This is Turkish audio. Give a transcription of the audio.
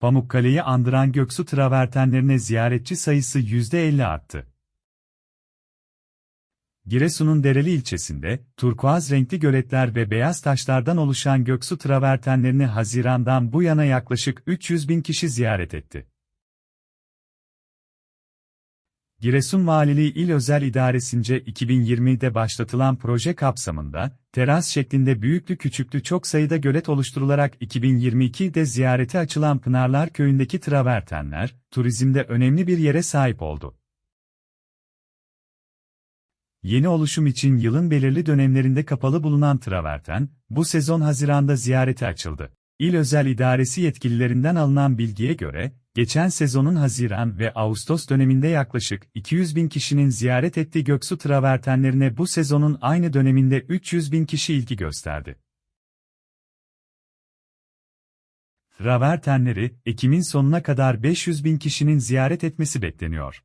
Pamukkale'yi andıran Göksu travertenlerine ziyaretçi sayısı %50 arttı. Giresun'un Dereli ilçesinde, turkuaz renkli göletler ve beyaz taşlardan oluşan Göksu travertenlerini Haziran'dan bu yana yaklaşık 300 bin kişi ziyaret etti. Giresun Valiliği İl Özel İdaresince 2020'de başlatılan proje kapsamında, teras şeklinde büyüklü küçüklü çok sayıda gölet oluşturularak 2022'de ziyarete açılan Pınarlar Köyü'ndeki travertenler, turizmde önemli bir yere sahip oldu. Yeni oluşum için yılın belirli dönemlerinde kapalı bulunan traverten, bu sezon Haziran'da ziyarete açıldı. İl Özel İdaresi yetkililerinden alınan bilgiye göre, geçen sezonun Haziran ve Ağustos döneminde yaklaşık 200 bin kişinin ziyaret ettiği Göksu travertenlerine bu sezonun aynı döneminde 300 bin kişi ilgi gösterdi. Travertenleri, Ekim'in sonuna kadar 500 bin kişinin ziyaret etmesi bekleniyor.